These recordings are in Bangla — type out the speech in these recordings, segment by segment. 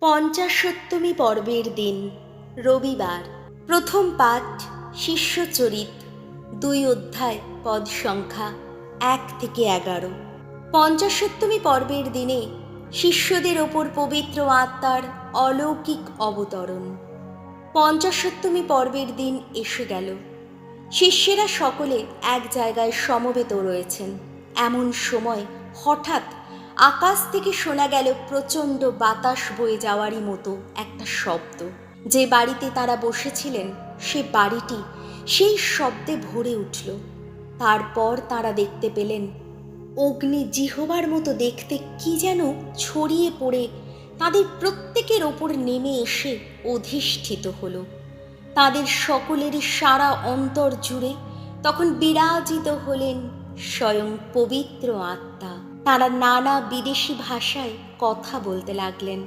পঞ্চাশোত্তমী পর্বের দিন, রবিবার। প্রথম পাঠ শিষ্যচরিত দুই অধ্যায়, পদ সংখ্যা, এক থেকে এগারো। পঞ্চাশোত্তমী পর্বের দিনে শিষ্যদের ওপর পবিত্র আত্মার অলৌকিক অবতরণ। পঞ্চাশোত্তমী পর্বের দিন এসে গেল। শিষ্যেরা সকলে এক জায়গায় সমবেত রয়েছেন। এমন সময় হঠাৎ আকাশ থেকে শোনা গেল প্রচণ্ড বাতাস বয়ে যাওয়ারই মতো একটা শব্দ। যে বাড়িতে তারা বসেছিলেন, সে বাড়িটি সেই শব্দে ভরে উঠল। তারপর তারা দেখতে পেলেন, অগ্নি জিহবার মতো দেখতে কি যেন ছড়িয়ে পড়ে তাদের প্রত্যেকের ওপর নেমে এসে অধিষ্ঠিত হলো। তাদের সকলেরই সারা অন্তর জুড়ে তখন বিরাজিত হলেন স্বয়ং পবিত্র আত্মা। তারা নানা বিদেশি ভাষায় কথা বলতে লাগলেন।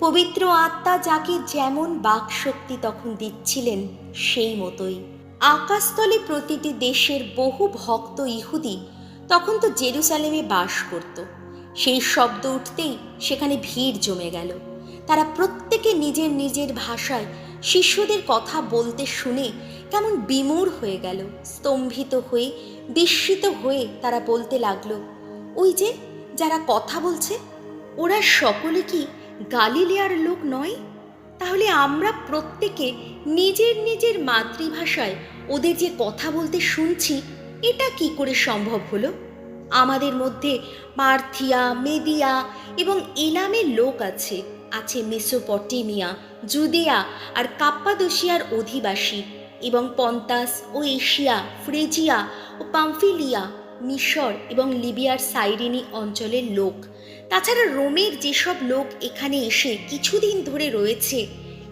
পবিত্র আত্মা যাকে যেমন বাকশক্তি তখন দিচ্ছিলেন, সেই মতোই। আকাশতলে প্রতিটি দেশের বহু ভক্ত ইহুদি তখন তো জেরুসালেমে বাস করত। সেই শব্দ উঠতেই সেখানে ভিড় জমে গেল। তারা প্রত্যেকে নিজের নিজের ভাষায় শিষ্যদের কথা বলতে শুনে কেমন বিমূঢ় হয়ে গেল, স্তম্ভিত হয়ে বিস্মিত হয়ে তারা বলতে লাগল ওই যে, যারা কথা বলছে, ওরা সকলে কি গালিলিয়ার লোক নয়? তাহলে আমরা প্রত্যেকে নিজের নিজের মাতৃভাষায় ওদের যে কথা বলতে শুনছি, এটা কি করে সম্ভব হলো? আমাদের মধ্যে পার্থিয়া মেদিয়া এবং এলামের লোক আছে আছে মেসোপটেমিয়া, জুদিয়া আর কাপ্পাদোশিয়ার অধিবাসী এবং পন্তাস ও এশিয়া, ফ্রেজিয়া ও পামফিলিয়া। মিশর এবং লিবিয়ার সাইরিনি অঞ্চলের লোক। তাছাড়া রোমের যেসব লোক এখানে এসে কিছুদিন ধরে রয়েছে,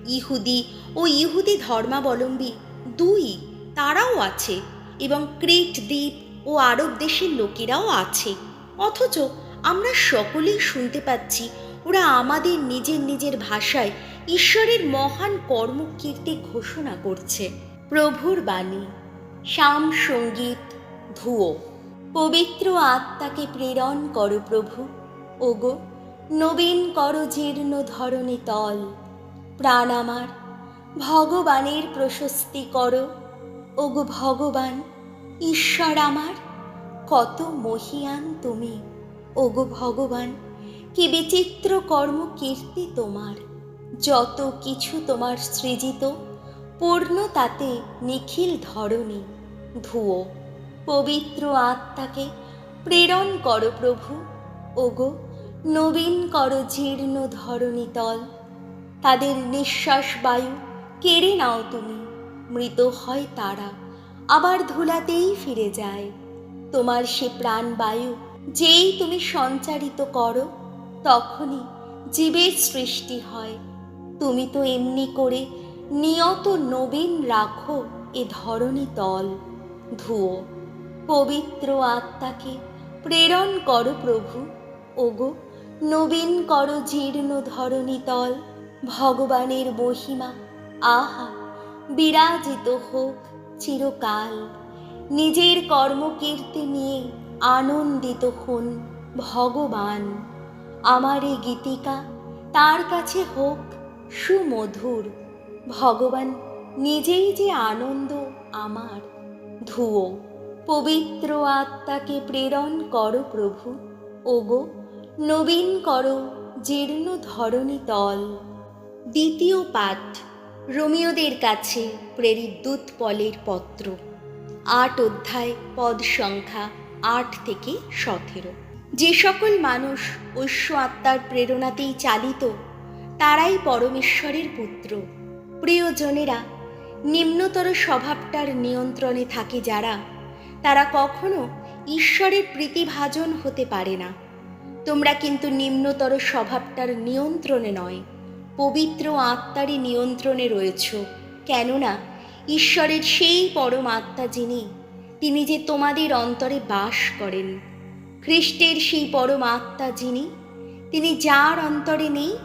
ইহুদি ও ইহুদি ধর্মাবলম্বী দুই তারাও আছে এবং ক্রেট দ্বীপ ও আরব দেশের লোকেরাও আছে। অথচ আমরা সকলেই শুনতে পাচ্ছি, ওরা আমাদের নিজের নিজের ভাষায় ঈশ্বরের মহান কর্মকীর্তি ঘোষণা করছে। প্রভুর বাণী শাম সংগীত, ধুয়ো। পবিত্র আত্মাকে প্রেরণ করো প্রভু। ওগো, নবীন করো জীর্ণ ধরণী তল। প্রাণ আমার, ভগবানের প্রশস্তি করো। ওগো ভগবান, ঈশ্বর আমার, কত মহিয়ান তুমি। ওগো ভগবান, কি বিচিত্র কর্ম কীর্তি তোমার। যত কিছু তোমার সৃজিত, পূর্ণ তাতে নিখিল ধরণী। ধুয়ো পবিত্র আত্মাকে প্রেরণ করো প্রভু। ওগো, নবীন করো জীর্ণ ধরণী তল। তাদের নিঃশ্বাস বায়ু কেড়ে নাও তুমি। মৃত হয় তারা, আবার ধুলাতেই ফিরে যায়। তোমার সে প্রাণবায়ু যেই তুমি সঞ্চারিত করো, তখনই জীবের সৃষ্টি হয়। তুমি তো এমনি করে নিয়ত নবীন রাখো এ ধরণী তল। ধুয়ো পবিত্র আত্মাকে প্রেরণ করো প্রভু। ওগো, নবীন কর জীর্ণ ধরণী তল। ভগবানের মহিমা, আহা, বিরাজিত হোক চিরকাল। নিজের কর্মকীর্তি নিয়ে আনন্দিত হন ভগবান। আমার এই গীতিকা তার কাছে হোক সুমধুর। ভগবান নিজেই যে আনন্দ আমার ধুয়ো পবিত্র আত্মাকে প্রেরণ করো প্রভু। ওগো, নবীন করো জীর্ণ ধরণী তল। দ্বিতীয় পাঠ, রোমিওদের কাছে প্রেরিত দূত পলের পত্র। আট অধ্যায়, পদ সংখ্যা আট থেকে সতেরো। যে সকল মানুষ ঐশ্ব আত্মার প্রেরণাতেই চালিত, তারাই পরমেশ্বরের পুত্র। প্রিয়জনেরা, নিম্নতর স্বভাবটার নিয়ন্ত্রণে থাকে যারা তারা কখনো ঈশ্বরের প্রীতিভাজন হতে পারে না। তোমরা কিন্তু নিম্নতর স্বভাবটার নিয়ন্ত্রণে নয়, পবিত্র আত্মারই নিয়ন্ত্রণে রয়েছ, কেননা ঈশ্বরের সেই পরম আত্মা যিনি, তিনি যে তোমাদের অন্তরে বাস করেন। খ্রিস্টের সেই পরম আত্মা যিনি, তিনি যার অন্তরে নেই,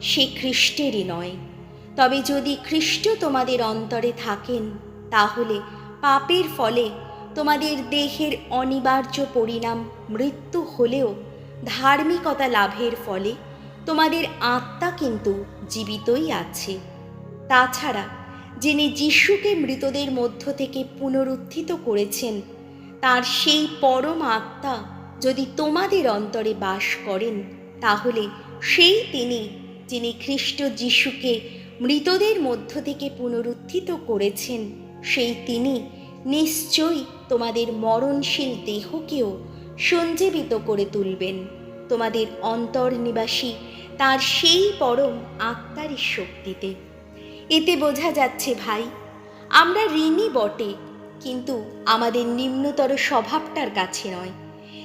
সে খ্রিস্টেরই নয়। তবে যদি খ্রিস্ট তোমাদের অন্তরে থাকেন, তাহলে পাপের ফলে তোমাদের দেহের অনিবার্য পরিণাম মৃত্যু হলেও ধার্মিকতা লাভের ফলে তোমাদের আত্মা কিন্তু জীবিতই আছে। তাছাড়া যিনি যিশুকে মৃতদের মধ্য থেকে পুনরুত্থিত করেছেন, তার সেই পরম আত্মা যদি তোমাদের অন্তরে বাস করেন, তাহলে সেই তিনি যিনি খ্রিস্ট যিশুকে মৃতদের মধ্য থেকে পুনরুত্থিত করেছেন, সেই তিনি নিশ্চয়ই তোমাদের মরণশীল দেহকেও সঞ্জীবিত করে তুলবেন। তোমাদের অন্তর্নিবাসী তার সেই পরম আত্মারই শক্তিতে। এতে বোঝা যাচ্ছে ভাই, আমরা ঋণী বটে, কিন্তু আমাদের নিম্নতর স্বভাবটার কাছে নয়।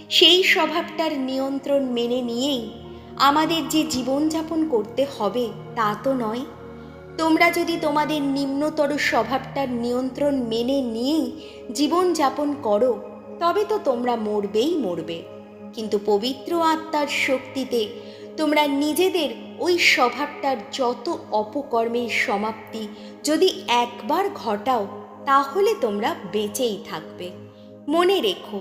সেই স্বভাবটার নিয়ন্ত্রণ মেনে নিয়েই আমাদের যে জীবনযাপন করতে হবে তা তো নয়। তোমরা যদি তোমাদের নিম্নতর স্বভাবটার নিয়ন্ত্রণ মেনে নিয়েই জীবনযাপন করো, তবে তো তোমরা মরবেই মরবে। কিন্তু পবিত্র আত্মার শক্তিতে তোমরা নিজেদের ওই স্বভাবটার যত অপকর্মের সমাপ্তি যদি একবার ঘটাও, তাহলে তোমরা বেঁচেই থাকবে। মনে রেখো,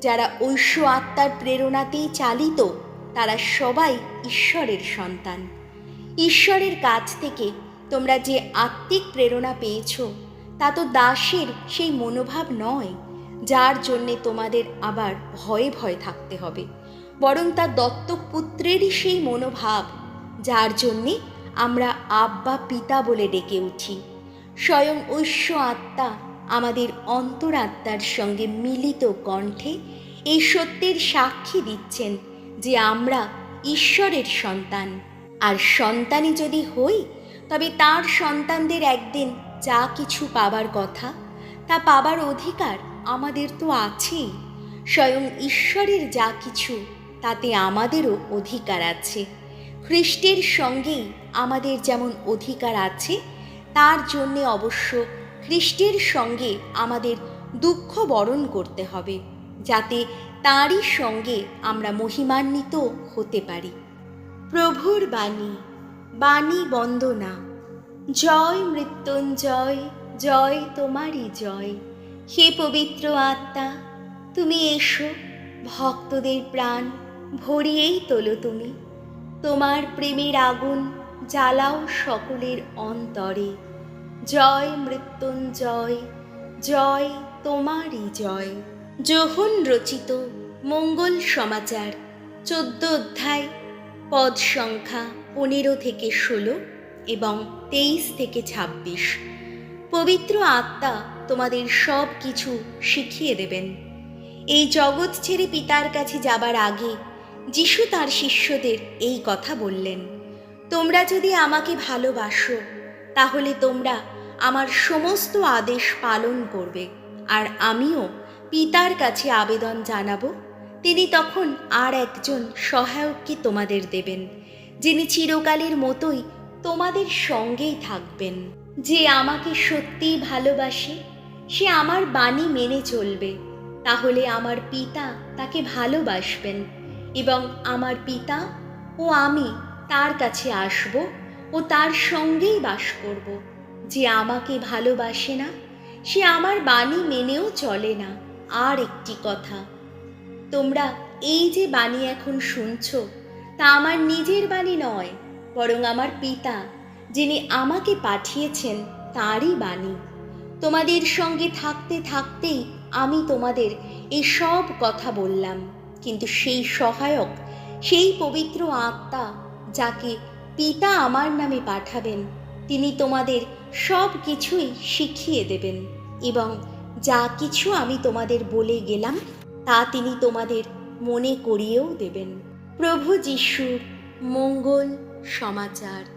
যারা ঐশ্ব আত্মার প্রেরণাতেই চালিত, তারা সবাই ঈশ্বরের সন্তান। ঈশ্বরের কাছ থেকে তোমরা যে আত্মিক প্রেরণা পেয়েছ, তা তো দাসের সেই মনোভাব নয়, যার জন্যে তোমাদের আবার ভয়ে ভয়ে থাকতে হবে। বরং তা দত্তক পুত্রেরই সেই মনোভাব, যার জন্যে আমরা আব্বা পিতা বলে ডেকে উঠি। স্বয়ং ঐশ্ব আত্মা আমাদের অন্তরাত্মার সঙ্গে মিলিত কণ্ঠে এই সত্যের সাক্ষী দিচ্ছেন যে আমরা ঈশ্বরের সন্তান। আর সন্তানই যদি হই তবে তার সন্তানদের একদিন যা কিছু পাবার কথা, তা পাবার অধিকার আমাদের তো আছেই। স্বয়ং ঈশ্বরের যা কিছু, তাতে আমাদেরও অধিকার আছে। খ্রিস্টের সঙ্গেই আমাদের যেমন অধিকার আছে, তার জন্যে অবশ্য খ্রিস্টের সঙ্গে আমাদের দুঃখ বরণ করতে হবে, যাতে তারই সঙ্গে আমরা মহিমান্বিত হতে পারি। প্রভুর বাণী। বাণী বন্দনা। জয় মৃত্যুঞ্জয়, জয় তোমারই জয়। হে পবিত্র আত্মা, তুমি এসো, ভক্তদের প্রাণ ভরিয়েই তোলো তুমি। তোমার প্রেমের আগুন জ্বালাও সকলের অন্তরে। জয় মৃত্যুঞ্জয়, জয় তোমারই জয়। যোহন রচিত মঙ্গল সমাচার, চোদ্দ অধ্যায়, পদ সংখ্যা পনেরো থেকে ষোলো এবং তেইশ থেকে ছাব্বিশ। পবিত্র আত্মা তোমাদের সব কিছু শিখিয়ে দেবেন। এই জগৎ ছেড়ে পিতার কাছে যাবার আগে যিশু তার শিষ্যদের এই কথা বললেন, তোমরা যদি আমাকে ভালোবাসো, তাহলে তোমরা আমার সমস্ত আদেশ পালন করবে আর আমিও পিতার কাছে আবেদন জানাব। তিনি তখন আর একজন সহায়ককে তোমাদের দেবেন। যিনি চিরকালের মতোই তোমাদের সঙ্গেই থাকবেন। যে আমাকে সত্যিই ভালোবাসে, সে আমার বাণী মেনে চলবে। তাহলে আমার পিতা তাকে ভালোবাসবেন এবং আমার পিতা ও আমি তার কাছে আসব ও তার সঙ্গেই বাস করব। যে আমাকে ভালোবাসে না, সে আমার বাণী মেনেও চলে না। আর একটি কথা, তোমরা এই যে বাণী এখন শুনছ তা আমার নিজের বাণী নয়, বরং আমার পিতা, যিনি আমাকে পাঠিয়েছেন, তারই বাণী। তোমাদের সঙ্গে থাকতে থাকতেই আমি তোমাদের এই সব কথা বললাম, কিন্তু সেই সহায়ক, সেই পবিত্র আত্মা, যাকে পিতা আমার নামে পাঠাবেন, তিনি তোমাদের সব কিছুই শিখিয়ে দেবেন, এবং যা কিছু আমি তোমাদের বলে গেলাম, তা তিনি তোমাদের মনে করিয়েও দেবেন। প্রভু যিশুর মঙ্গল সমাচার।